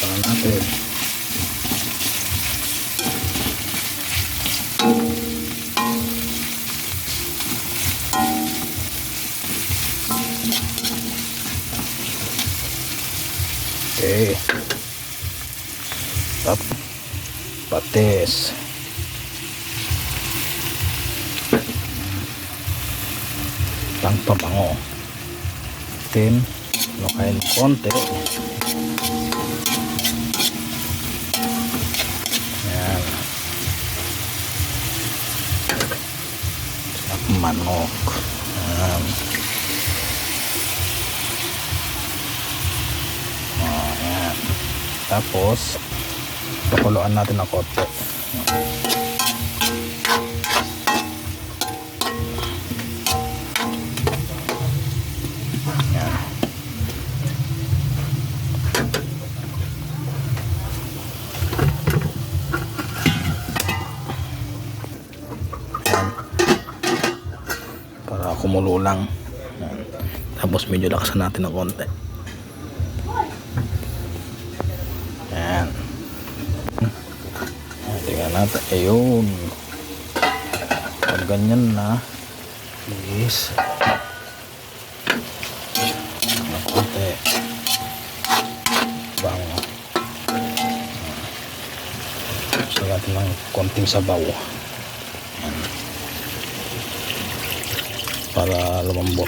Na natin. Okay. Tap. Patis. Pang pabango. Tin. Lokain konti. Manok. Yan. Oh, yan. Tapos, pakuluan natin ng konti. Para kumulo lang. Tapos medyo lakasan natin ng konti. Yan. Tingnan natin. Ayun. Pag ganyan na. Yes. Ng konti. Bango. Gusto natin ng konting sabaw. Para lumambot.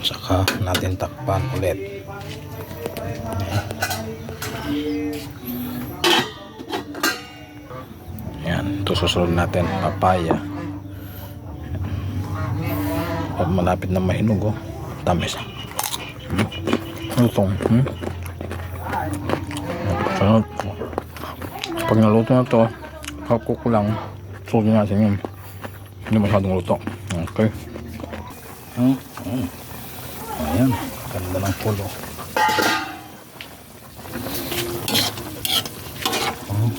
Saka natin takpan ulit. Yan, ito susunod natin papaya. Pag malapit na mahinog, oh. tamis. Ito? Hmm? Sarap. Pag naluto na to, hapko ko lang. Sugin natin yun. Hindi masyadong luto. Okay. Hmm? Hmm. Ayan, ganda ng pulo. Oh.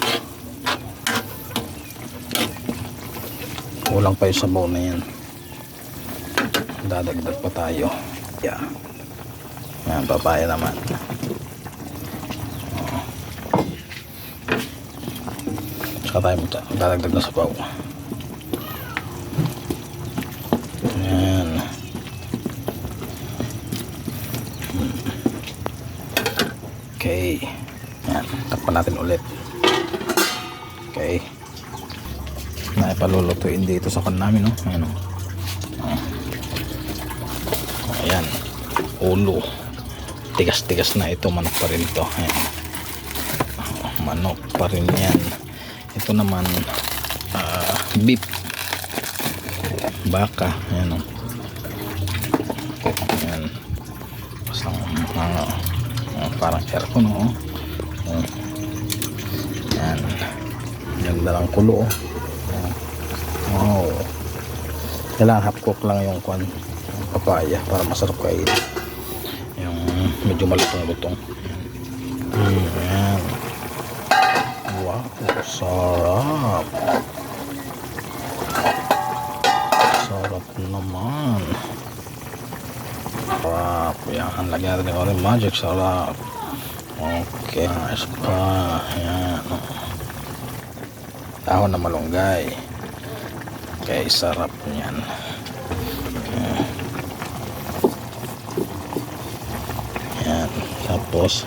Kulang pa yung sabaw na yan. Dadagdag pa tayo. Yeah. Yan, papaya naman. Oh. Saka tayo magda- dadagdag na sabaw. Yan. Okay. Yan. Takpan natin ulit. Okay. Naipalulutuin dito sa namin, no? Ayan? Oh. Ayan. Ulo. Tigas-tigas na ito. Manok pa rin ito. Ayan. Oh, manok pa rin yan. Ito naman, ah, beef. Baka. Ayan, no? Ayan. Pasang, ah, ah, parang aircon, no? Oh. Ayan. Ganda lang kulo, oh. Wow. Kailangan half cook lang yung kwan papaya para masarap kain. Medyo malutong-lutong. Ayan. Wow, sarap. Sarap naman. Sarap. Yan, lagyan natin ng orange magic. Sarap. Okay, nice pa. Yan. Dahon na malunggay. Okay, sarap niyan. Ayan. Tapos,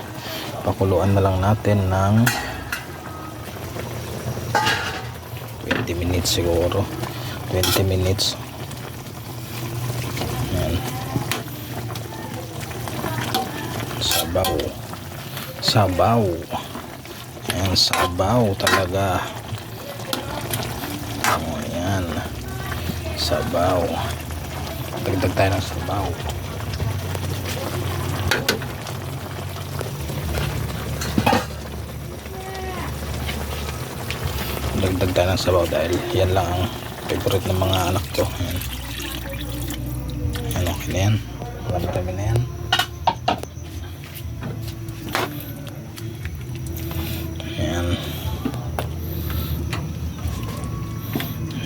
pakuluan na lang natin ng 20 minutes siguro. 20 minutes. Yan. Sabaw. Sabaw. Yan, sabaw talaga. Oh, yan. Sabaw. Dagdag tayo ng sabaw. Dagdag tayo ng sabaw dahil yan lang ang favorite ng mga anak ko. Yan. Yan, okay na yan. Marami na yan. Ayan.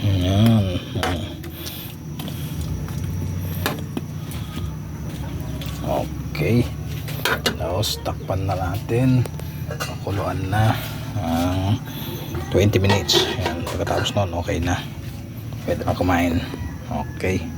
Ayan. Okay. Tapos, takpan na natin. Pakuluan na. ang 20 minutes. Ayan. Pagkatapos nun, okay na. Pwede na kumain. Okay.